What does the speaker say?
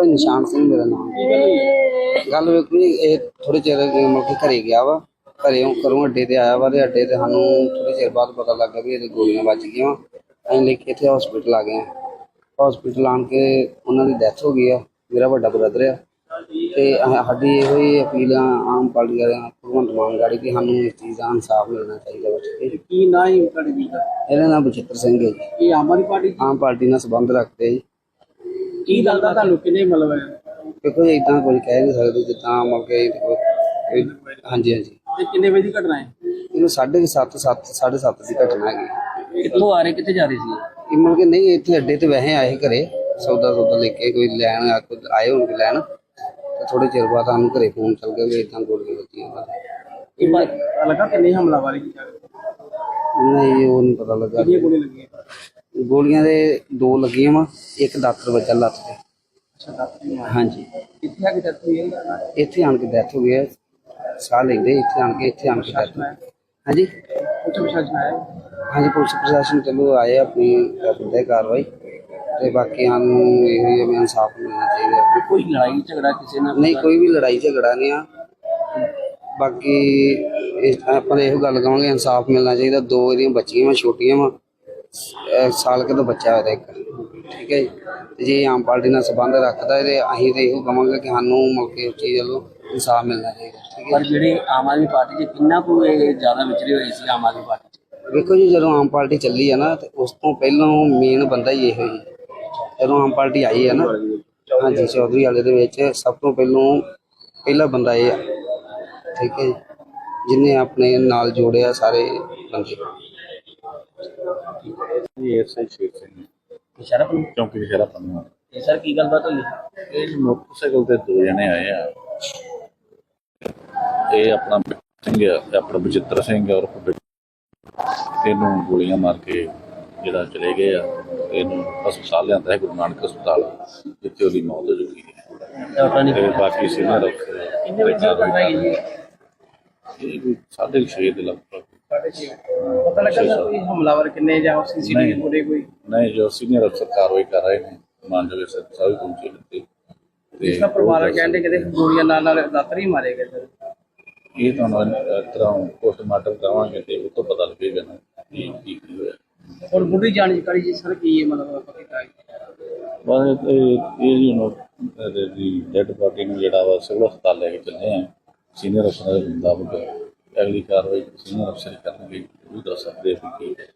ਭਾਈ ਨਿਸ਼ਾਨ ਸਿੰਘ ਮੇਰਾ ਨਾਮ? ਗੱਲ ਵੇਖੋ ਜੀ ਇਹ ਥੋੜੇ ਚਿਰ ਮਤਲਬ ਕਿ ਘਰੇ ਗਿਆ ਵਾ। ਘਰੇ ਘਰੋਂ ਅੱਡੇ ਤੇ ਆਇਆ ਵਾ ਤੇ ਅੱਡੇ ਤੇ ਸਾਨੂੰ ਥੋੜੇ ਚਿਰ ਬਾਅਦ ਪਤਾ ਲੱਗਾ ਵੀ ਇਹਦੇ ਗੋਲੀਆਂ ਵੱਜ ਗਈਆਂ ਵਾ। ਅਸੀਂ ਲੈ ਕੇ ਇੱਥੇ ਹਸਪੀਟਲ ਆ ਗਏ ਹਸਪੀਟਲ ਆਣ ਕੇ ਉਹਨਾਂ ਦੀ ਡੈਥ ਹੋ ਗਈ ਆ ਮੇਰਾ ਵੱਡਾ ਬ੍ਰਦਰ ਆ। ਤੇ ਸਾਡੀ ਇਹੋ ਹੀ ਅਪੀਲ ਆ ਆਮ ਪਾਰਟੀ ਵਾਲਿਆਂ ਭਗਵੰਤ ਮਾਨ ਗਾੜੀ ਕਿ ਸਾਨੂੰ ਇਸ ਚੀਜ਼ ਦਾ ਇਨਸਾਫ ਮਿਲਣਾ ਚਾਹੀਦਾ ਜੀ। ਕੀ ਨਾ ਹੀ ਤੁਹਾਡੀ ਵੀਰ ਦਾ? ਇਹਦਾ ਨਾਮ ਬਚਿੱਤਰ ਸਿੰਘ ਹੈ ਜੀ। ਇਹ ਆਮ ਆਦਮੀ ਪਾਰਟੀ ਆਮ ਪਾਰਟੀ ਨਾਲ ਸੰਬੰਧ ਰੱਖਦੇ ਜੀ। ਕੀ ਲੱਗਦਾ ਤੁਹਾਨੂੰ ਕਿੰਨੇ ਮਤਲਬ ਹੈ? ਦੇਖੋ ਇਦਾਂ ਕੋਈ ਕਹਿ ਨਹੀਂ ਸਕਦੇ ਜਿੱਦਾਂ ਮਤਲਬ ਕਿ ਹਾਂਜੀ ਹਾਂਜੀ। ਤੇ ਕਿੰਨੇ ਵਜੇ ਦੀ ਘਟਨਾ ਹੈ? ਇਹਨੂੰ ਸਾਢੇ 7 7 7:30 ਦੀ ਘਟਨਾ ਹੈਗੀ। ਕਿੱਥੋਂ ਆ ਰਹੇ ਕਿੱਥੇ ਜਾ ਰਹੇ ਸੀ? ਇਹ ਮਤਲਬ ਕਿ ਨਹੀਂ ਇੱਥੇ ਅੱਡੇ ਤੇ ਵੈਸੇ ਆਏ ਘਰੇ ਸੌਦਾ ਸੌਦਾ ਲੈ ਕੇ ਕੋਈ ਲੈਣ ਆਏ ਹੋਣਗੇ ਲੈਣ। ਤੇ ਥੋੜੇ ਚਿਰ ਬਾਅਦ ਸਾਨੂੰ ਘਰੇ ਫੋਨ ਚੱਲ ਗਿਆ ਵੀ ਇਦਾਂ ਗੋਲੀਆਂ ਵੱਜੀਆਂ। ਇਹ ਲੱਗਾ ਕਿੰਨੇ ਹਮਲਾਵਰ ਕੀਤਾ ਨਹੀਂ ਉਹ ਨਹੀਂ ਪਤਾ ਲੱਗਾ। ਕਿੰਨੀਆਂ ਗੋਲੀਆਂ ਲੱਗੀਆਂ? ਗੋਲੀਆਂ ਦੇ ਦੋ ਲੱਗੀਆਂ ਵਾ ਇੱਕ ਦਾਤਰ ਵੱਜਾ ਲੱਤ ਤੇ। ਅੱਛਾ ਡਾਕਟਰ ਮਾਰ ਹਾਂਜੀ। ਕਿੱਥੇ ਆ ਕੇ ਡੈਥ ਹੋਈ ਹੈ? ਇੱਥੇ ਆਣ ਕੇ ਡੈਥ ਹੋ ਗਈ ਹੈ। ਸਾਹ ਲੈਂਦੇ ਇੱਥੇ ਆਣ ਕੇ ਇੱਥੇ ਆਣ ਕੇ ਡੈਥ ਹਾਂਜੀ? ਉੱਚ ਪ੍ਰਸ਼ਾਸਨ ਆਇਆ? ਹਾਂਜੀ ਪੁਲਿਸ ਪ੍ਰਸ਼ਾਸਨ ਚਲੋ ਆਏ ਆ ਆਪਣੀ ਕਰਦੇ ਕਾਰਵਾਈ। ਤੇ ਬਾਕੀ ਸਾਨੂੰ ਇਹ ਵੀ ਇਨਸਾਫ ਮਿਲਣਾ ਚਾਹੀਦਾ। ਕੋਈ ਲੜਾਈ ਝਗੜਾ ਕਿਸੇ ਨਾਲ ਨਹੀਂ ਕੋਈ ਵੀ ਲੜਾਈ ਝਗੜਾ ਨਹੀਂ ਆ। ਬਾਕੀ ਇਸ ਆਪਾਂ ਇਹੋ ਗੱਲ ਕਹਾਂਗੇ ਇਨਸਾਫ ਮਿਲਣਾ ਚਾਹੀਦਾ। ਦੋ ਇਹਦੀਆਂ ਬੱਚੀਆਂ ਵਾ ਛੋਟੀਆਂ ਵਾ। ਸਾਲ ਕੁ ਦਾ ਬੱਚਾ ਹੋਇਆ ਇੱਕ। ਠੀਕ ਹੈ ਜੀ? ਤੇ ਜੇ ਆਮ ਪਾਰਟੀ ਨਾਲ ਸੰਬੰਧ ਰੱਖਦਾ ਤੇ ਅਸੀਂ ਤੇ ਇਹੋ ਕਹਾਂਗੇ ਕਿ ਸਾਨੂੰ ਮੌਕੇ ਉਸ ਚੀਜ਼ ਵੱਲੋਂ ਇਨਸਾਫ ਮਿਲਣਾ ਚਾਹੀਦਾ ਠੀਕ ਹੈ ਪਰ ਜਿਹੜੇ ਆਮ ਆਦਮੀ ਪਾਰਟੀ 'ਚ ਕਿੰਨਾ ਕੁ ਇਹ ਜ਼ਿਆਦਾ ਵਿਚਰੇ ਹੋਏ ਸੀ ਆਮ ਆਦਮੀ ਪਾਰਟੀ 'ਚ? ਵੇਖੋ ਜੀ ਜਦੋਂ ਆਮ ਪਾਰਟੀ ਚੱਲੀ ਆ ਨਾ ਤੇ ਉਸ ਤੋਂ ਪਹਿਲਾਂ ਮੇਨ ਬੰਦਾ ਹੀ ਇਹੋ ਜੀ ਜਦੋਂ ਆਮ ਪਾਰਟੀ ਆਈ ਹੈ ਨਾ ਹਾਂਜੀ ਚੌਧਰੀ ਵਾਲੇ ਦੇ ਵਿੱਚ ਸਭ ਤੋਂ ਪਹਿਲਾਂ ਪਹਿਲਾ ਬੰਦਾ ਇਹ ਆ। ਠੀਕ ਹੈ ਜੀ? ਜਿਨੇ ਆਪਣੇ ਨਾਲ ਜੋੜਿਆ ਸਾਰੇ ਬੰਦੇ। ਇਹ ਐਸਆਈ ਸ਼ੇਰ ਸਿੰਘ ਸ਼ਰਫ ਨੂੰ ਚੌਂਕੀ ਸ਼ਹਿਰਾ ਪੰਨੂ ਇਹ ਸਰ ਕੀ ਗੱਲਬਾਤ ਹੋਈ? ਇਹ ਮੋਟਰਸਾਈਕਲ ਤੇ ਦੋ ਜਣੇ ਆਏ ਆ। ਇਹ ਆਪਣਾ ਸਿੰਘ ਆਪਣਾ ਬਚਿੱਤਰ ਸਿੰਘ ਔਰ ਇਹਨੂੰ ਗੋਲੀਆਂ ਮਾਰ ਕੇ ਜਿਹੜਾ ਚਲੇ ਗਏ ਆ ਇਹਨੂੰ ਹਸਪਤਾਲ ਲਿਆਂਦਾ ਹੈ ਗੁਰੂ ਨਾਨਕ ਹਸਪਤਾਲ ਜਿੱਥੇ ਉਹਦੀ ਮੌਤ ਹੋ ਚੁੱਕੀ ਹੈ। ਤੇ ਬਾਕੀ ਸੀਨੀਅਰ ਕਿੰਨੇ ਵਜੇ ਦੀ ਹੈ ਜੀ? ਇਹ ਕੁ ਛੇ ਦੇ ਲਗਭਗ। ਪਤਾ ਲੱਗਾ ਨਾ ਕੋਈ ਹਮਲਾਵਰ ਕਿੰਨੇ ਜਾਂ ਸੀਸੀਟੀਵੀ ਨਹੀਂ। ਫੁਟੇਜ ਕੋਈ? ਨਹੀਂ ਜੋ ਸੀਨੀਅਰ ਅਫਸਰ ਕਾਰਵਾਈ ਕਰ ਰਹੇ ਨੇ ਮਾਨਯੋਗ ਸਰ ਸਾਹਿਬ ਪਹੁੰਚੇ ਨੇ ਤੇ ਇਸ ਦਾ ਪਰਿਵਾਰ ਕਹਿੰਦੇ ਕਿਤੇ ਗੋਲੀਆਂ ਨਾਲ ਨਾਲ ਦਾਤਰ ਮਾਰੇ ਗਏ ਸਰ ਇਹ ਤੁਹਾਨੂੰ ਇਸ ਤਰ੍ਹਾਂ ਪੋਸਟਮਾਰਟਮ ਕਰਾਵਾਂਗੇ ਤੇ ਉਹ ਤੋਂ ਪਤਾ ਲੱਗੇਗਾ ਨਾ ਕੀ ਕੀ ਕੀ ਹੋਇਆ। ਹੁਣ ਬੁੱਢੀ ਜਾਣਕਾਰੀ ਜੀ ਸਰ ਕੀ ਹੈ ਮਤਲਬ ਆਪਾਂ ਕੀ ਕਰਾਂਗੇ? ਬਸ ਇਹ ਇਹ ਜੀ ਨੂੰ ਦੀ ਡੈਡ ਬਾਡੀ ਨੂੰ ਜਿਹੜਾ ਵਾ ਸਿਵਲ ਹਸਪਤਾਲ ਲੈ ਕੇ ਚੱਲੇ ਆ। ਸੀਨੀਅਰ ਅਫਸਰ ਦੇ ਮੁਤਾਬਕ। ਅਗਲੀ ਕਾਰਵਾਈ ਸੀਨੀਅਰ ਅਫਸਰ ਕਰਨਗੇ ਉਹ ਦੱਸ ਸਕਦੇ ਆ ਕਿ ਹੈ।